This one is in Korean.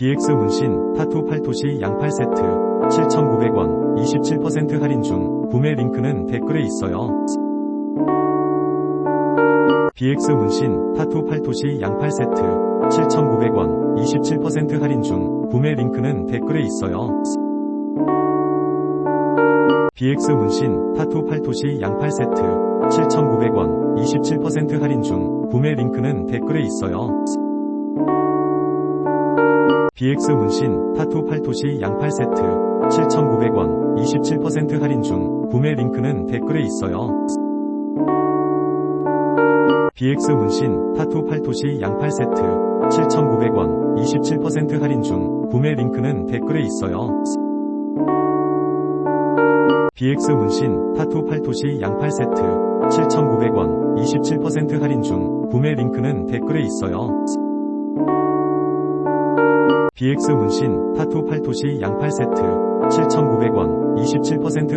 BX 문신 타투 팔토시 양팔 세트 7,900원 27% 할인 중 구매 링크는 댓글에 있어요. BX 문신 타투 팔토시 양팔 세트 7,900원 27% 할인 중 구매 링크는 댓글에 있어요. BX 문신 타투 팔토시 양팔 세트 7,900원 27% 할인 중 구매 링크는 댓글에 있어요. BX 문신 타투 팔토시 양팔 세트 7,900원 27% 할인 중 구매 링크는 댓글에 있어요. BX 문신 타투 팔토시 양팔 세트 7,900원 27% 할인 중 구매 링크는 댓글에 있어요. BX 문신 타투 팔토시 양팔 세트 7,900원 27% 할인 중 구매 링크는 댓글에 있어요. BX 문신 타투 팔토시 양팔 세트 7,900원 27% 할인